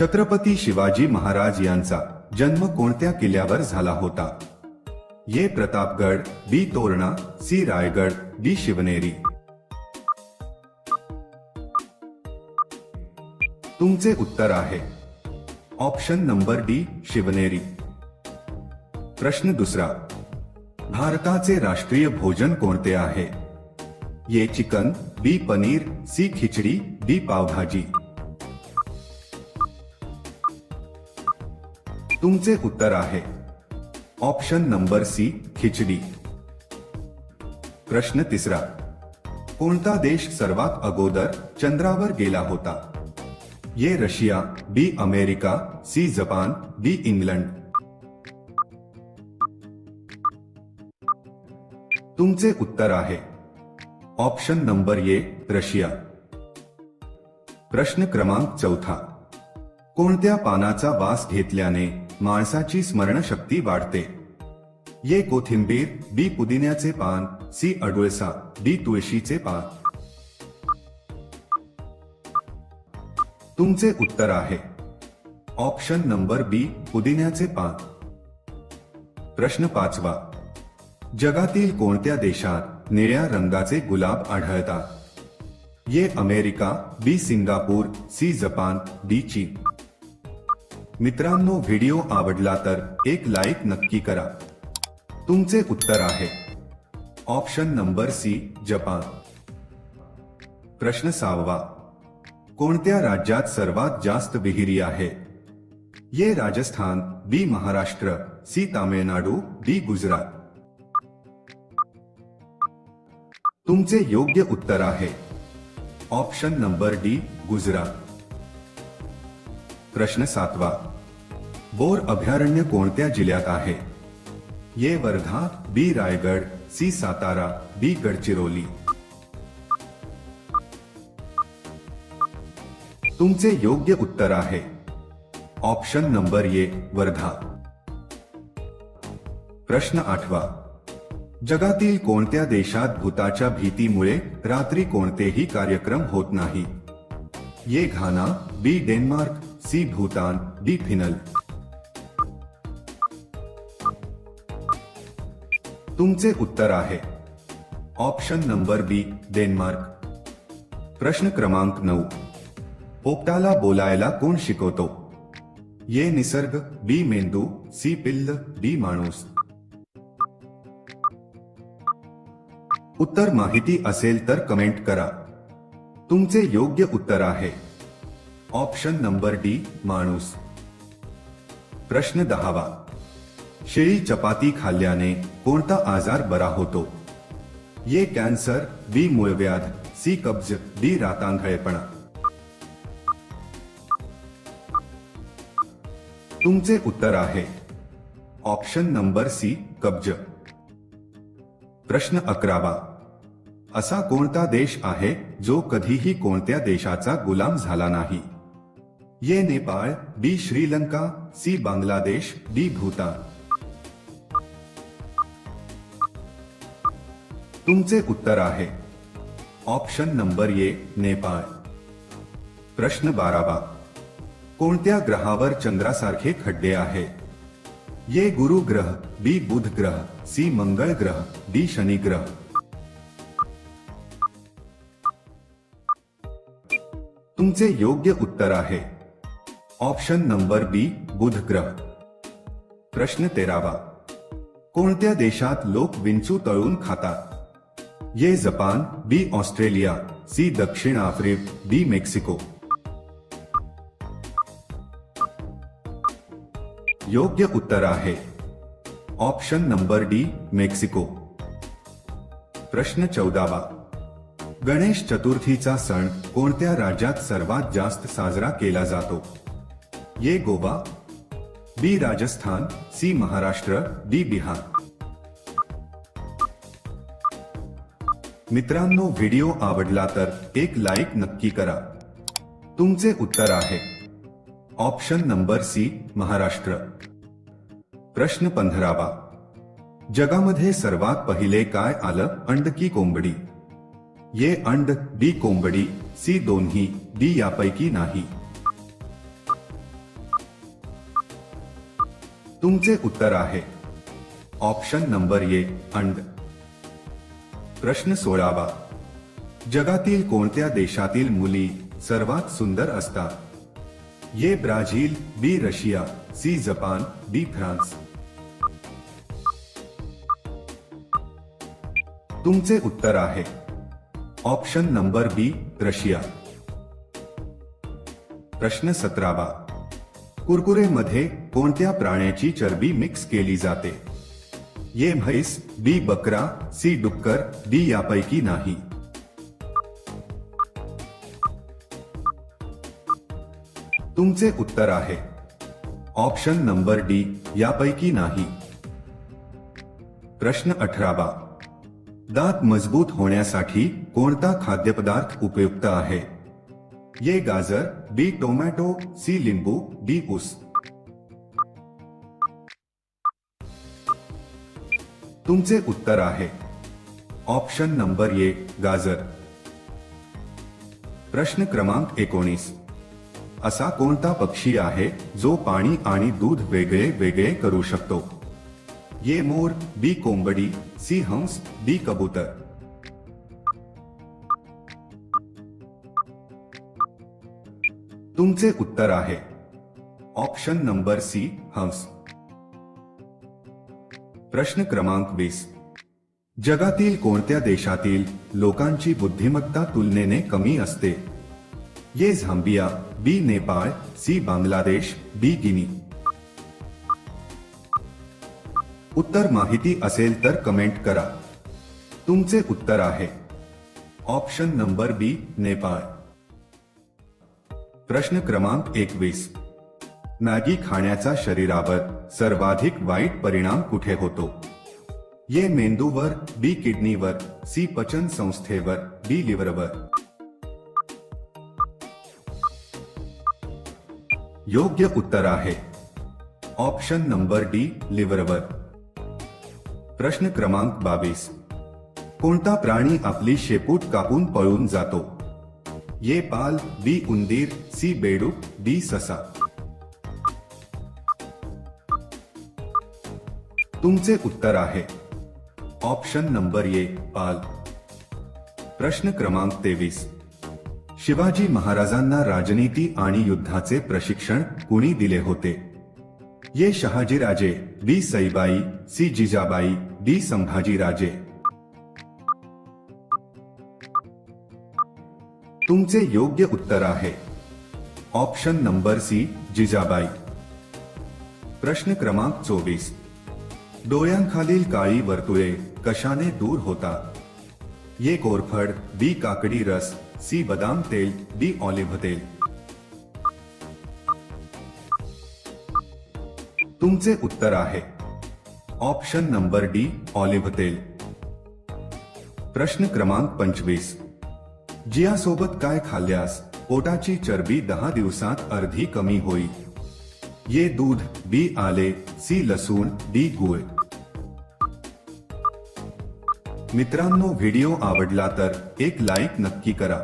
छत्रपती शिवाजी महाराज यांचा जन्म कोणत्या किल्ल्यावर झाला होता? A Pratapgad, B. Torna, C. Raigad, D. Shivneri. तुमचे उत्तर आहे. Option number D. शिवनेरी. प्रश्न दुसरा. भारताचे राष्ट्रीय भोजन कोणते आहे? A chicken, B. Paneer, C. Khichdi D pavbhaji. तुमचे उत्तर आहे. Option number C khichdi. प्रश्न तिसरा. कोणता देश सर्वात अगोदर चंद्रावर गेला होता? A Russia, B, America, C, Japan, D, England. तुमचे उत्तर आहे. Option number A Russia. प्रश्न क्रमांक चौथा. कोणत्या पानाचा वास घेतल्याने माणसाची स्मरणशक्ती वाढते. ये कोथिंबीर बी पुदिन्याचे पान, सी अडुळसा, डी तुळशीचे पान. तुमचे उत्तर आहे. ऑप्शन नंबर बी, पुदिन्याचे पान. प्रश्न पाचवा. जगातील कोणत्या देशात निळ्या रंगाचे गुलाब आढळतात? A America, B Singapore, C Japan, D चीन. मित्रांनो, व्हिडिओ आवडला तर एक लाईक नक्की करा. तुमचे उत्तर आहे. ऑप्शन नंबर सी जपान प्रश्न सहावा. कोणत्या राज्यात सर्वात जास्त विहिरी आहे? A Rajasthan B Maharashtra C Tamil Nadu D Gujarat. तुमचे योग्य उत्तर आहे. Option number D Gujarat. प्रश्न सातवा। बोर अभयारण्य कोणत्या जिल्ह्यात आहे? A Wardha, B Raigad, C Satara, B Gadchiroli. तुमचे योग्य उत्तर आहे. ऑप्शन नंबर ये वर्धा। प्रश्न आठवा। जगातील कोणत्या देशात भूताच्या भीतीमुळे रात्री कोणतेही कार्यक्रम होत नाही? A Ghana, B Denmark C Bhutan D Finland. तुमचे उत्तर आहे. Option number B Denmark. प्रश्न क्रमांक नऊ. पोपटाला बोलायला कोण शिकवतो? ये निसर्ग बी मेंदू सी पिल्ल डी माणूस. उत्तर माहिती असेल तर कमेंट करा. तुमचे योग्य उत्तर आहे. ऑप्शन नंबर डी माणूस. प्रश्न दहावा. शेळी चपाती खाल्ल्याने कोणता आजार बरा होतो? ये कॅन्सर बी मूळव्याध सी कब्ज डी रातांधळेपणा तुमचे उत्तर आहे. ऑप्शन नंबर सी कब्ज. प्रश्न अकरावा. असा कोणता देश आहे जो कधीही कोणत्या देशाचा गुलाम झाला नाही? A Nepal B Sri Lanka, C Bangladesh, D Bhutan तुमचे उत्तर आहे। ऑप्शन नंबर ये नेपाळ प्रश्न बारावा। कोणत्या ग्रहावर चंद्रासारखे खड्डे आहे? ये गुरु ग्रह, बी बुध ग्रह, सी मंगळ ग्रह, डी शनी ग्रह। तुमचे योग्य उत्तर आहे। ऑप्शन नंबर बी, बुध ग्रह. प्रश्न तेरावा. कोणत्या देशात लोक विंचू तळून खातात? ये जपान, बी, ऑस्ट्रेलिया, सी, दक्षिण आफ्रिक, डी, मेक्सिको. योग्य उत्तर आहे. Option number D, Mexico. प्रश्न चौदावा. गणेश चतुर्थीचा सण कोणत्या राज्यात सर्वात जास्त साजरा केला जातो? A Goa B Rajasthan C Maharashtra D Bihar. मित्रांनो व्हिडिओ आवडला तर एक लाईक नक्की करा. तुमचे उत्तर आहे. Option number C Maharashtra. प्रश्न पंधरावा. जगामध्ये सर्वात पहिले काय आलं? अंड की कोंबडी? ये अंड डी कोंबडी सी दोन्ही डी यापैकी नाही. तुमचे उत्तर आहे. ऑप्शन नंबर ए अंड प्रश्न सोळावा. जगातील कोणत्या देशातील मुली सर्वात सुंदर असतात? A Brazil, B, Russia, C, Japan, D, France. तुमचे उत्तर आहे. Option number B Russia. प्रश्न सतरावा. कुरकुरेमध्ये कोणत्या प्राण्याची चरबी मिक्स केली जाते? ये म्हैस, बी बकरा, सी डुक्कर, डी यापैकी नाही. तुमचे उत्तर आहे. ऑप्शन नंबर डी, यापैकी नाही. प्रश्न अठरावा. दात मज़बूत होण्यासाठी कोणता खाद्यपदार्थ उपयुक्त आहे? ये गाजर, बी टोमॅटो, सी लिंबू डी ऊस तुमचे उत्तर आहे। ऑप्शन नंबर ए, गाजर। प्रश्न क्रमांक एकोणीस। असा कोणता पक्षी आहे जो पाणी आणि दूध वेगळे वेगळे करू शकतो? ये मोर, बी कोंबडी, सी हंस डी कबूतर। तुमचे उत्तर आहे. ऑप्शन नंबर सी हंस प्रश्न क्रमांक वीस. जगातील कोणत्या देशातील लोकांची बुद्धिमत्ता तुलनेने कमी असते? A Zambia, B Nepal, C Bangladesh B Guinea. उत्तर माहिती असेल तर कमेंट करा. तुमचे उत्तर आहे. Option number B Nepal. प्रश्न क्रमांक एकवीस. मॅगी खाण्याचा शरीरावर सर्वाधिक वाईट परिणाम कुठे होतो? ये मेंदूवर बी किडनीवर सी पचन संस्थेवर डी लिव्हरवर. योग्य उत्तर आहे. ऑप्शन नंबर डी लिव्हरवर. प्रश्न क्रमांक बावीस. कोणता प्राणी आपली शेपूट कापून पळून जातो? ये पाल बी उंदीर, सी बेडूक डी ससा। तुमचे उत्तर आहे। ऑप्शन नंबर ए, पाल। प्रश्न क्रमांक तेवीस। शिवाजी महाराजांना राजनीती आणि युद्धाचे प्रशिक्षण कुणी दिले होते? A Shahajiraje D Saibai, C Jijabai, D Sambhajiraje. तुमचे योग्य उत्तर आहे ऑप्शन नंबर सी, जिजाबाई। प्रश्न क्रमांक चोवीस डोळ्यांखालील काळी वर्तुळे कशाने दूर होतात ये कोरफड, बी काकडी रस, सी बदाम तेल, डी ऑलिव्ह तेल। तुमचे उत्तर आहे। ऑप्शन नंबर डी, ऑलिव्ह तेल। प्रश्न क्रमांक पंचवीस। जियासोबत काय खाल्ल्यास? पोटाची चरबी दहा दिवसात अर्धी कमी होईल. ये दूध बी आले सी लसूण डी गुळ. मित्रांनो व्हिडिओ आवडला तर एक लाईक नक्की करा.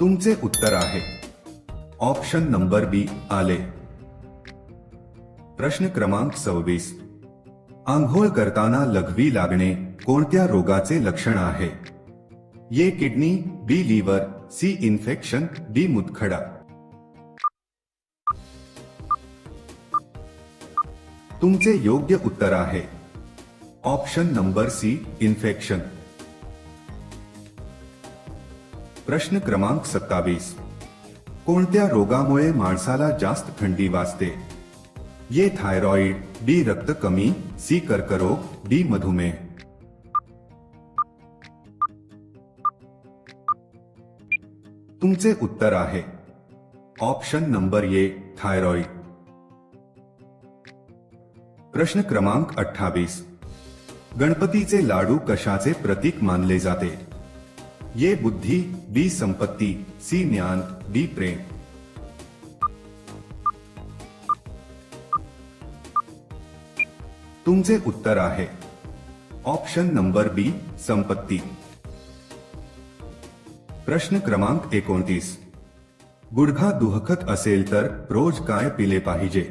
तुमचे उत्तर आहे. ऑप्शन नंबर बी आले. प्रश्न क्रमांक सव्वीस. आंघोळ करताना लघवी लागणे कोणत्या रोगाचे लक्षण आहे? A kidney, B liver C infection, D मुतखडा। तुमचे योग्य उत्तर आहे ऑप्शन नंबर सी, इन्फेक्शन। प्रश्न क्रमांक सत्तावीस। कोणत्या रोगामुळे माणसाला जास्त थंडी वाजते? ये थायरॉइड डी रक्त कमी, सी कर्करोग, डी मधुमेह। तुमचे उत्तर आहे. ऑप्शन नंबर ए थायरॉइड प्रश्न क्रमांक अठ्ठावीस. गणपतीचे लाडू कशाचे प्रतीक मानले जाते? ये बुद्धी, बी संपत्ती, सी ज्ञान, डी प्रेम. तुमचे उत्तर आहे. ऑप्शन नंबर बी संपत्ती. प्रश्न क्रमांक एकोणतीस. गुडघा दुहखत असेल तर रोज काय पिले पाहिजे?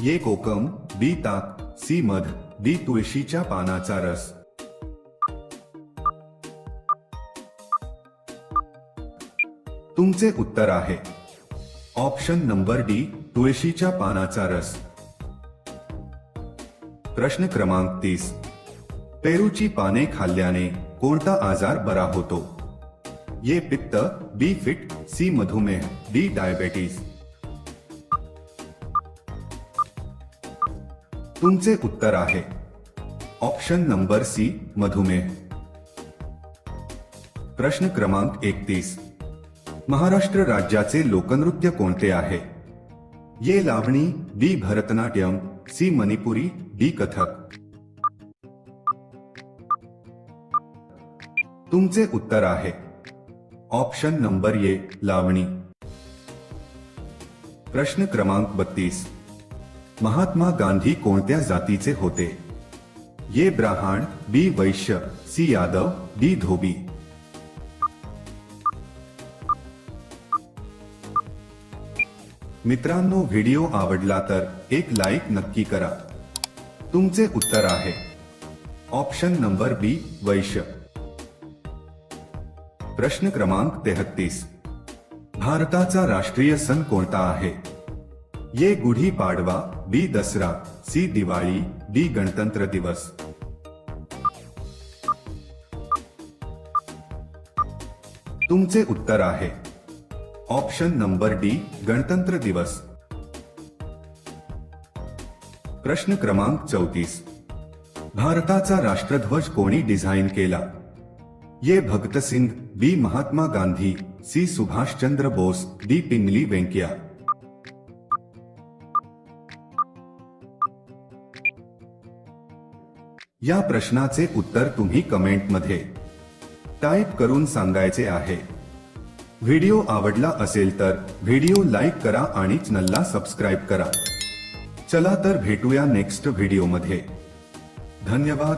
ये कोकम बी ताक सी मध डी तुळशीच्या पानाचा रस. तुमचे उत्तर आहे. ऑप्शन नंबर डी तुळशीच्या पानाचा रस. प्रश्न क्रमांक तीस. पेरूची पाने खाल्ल्याने कोणता आजार बरा होतो? ये पित्त बी फिट सी मधुमेह डी डायबेटीज तुमचे उत्तर आहे. ऑप्शन नंबर सी मधुमेह. प्रश्न क्रमांक एकतीस. महाराष्ट्र राज्याचे लोकनृत्य कोणते आहे? A Lavani D Bharatanatyam C Manipuri D Kathak. तुमचे उत्तर आहे. ऑप्शन नंबर ये लावणी. प्रश्न क्रमांक बत्तीस. महात्मा गांधी कोणत्या जातीचे होते? ये ब्राह्मण, बी, वैश्य, सी, यादव, डी, धोबी. मित्रांनो, व्हिडिओ आवडला तर एक लाईक नक्की करा. तुमचे उत्तर आहे. ऑप्शन नंबर बी, वैश्य. प्रश्न क्रमांक तेहत्तीस. भारताचा राष्ट्रीय सण कोणता आहे? A Gudi Padwa B Dasara C Diwali D गणतंत्र दिवस. तुमचे उत्तर आहे. ऑप्शन नंबर डी गणतंत्र दिवस. प्रश्न क्रमांक चौतीस. भारताचा राष्ट्रध्वज कोणी डिझाईन केला? A Bhagat Singh B Mahatma Gandhi C Subhash Chandra Bose D Pingali Venkayya. या प्रश्नाचे उत्तर तुम्ही कमेंटमध्ये टाईप करून सांगायचे आहे. व्हिडिओ आवडला असेल तर व्हिडिओ लाईक करा आणि चॅनलला सबस्क्राईब करा. चला तर भेटूया नेक्स्ट व्हिडिओमध्ये. धन्यवाद.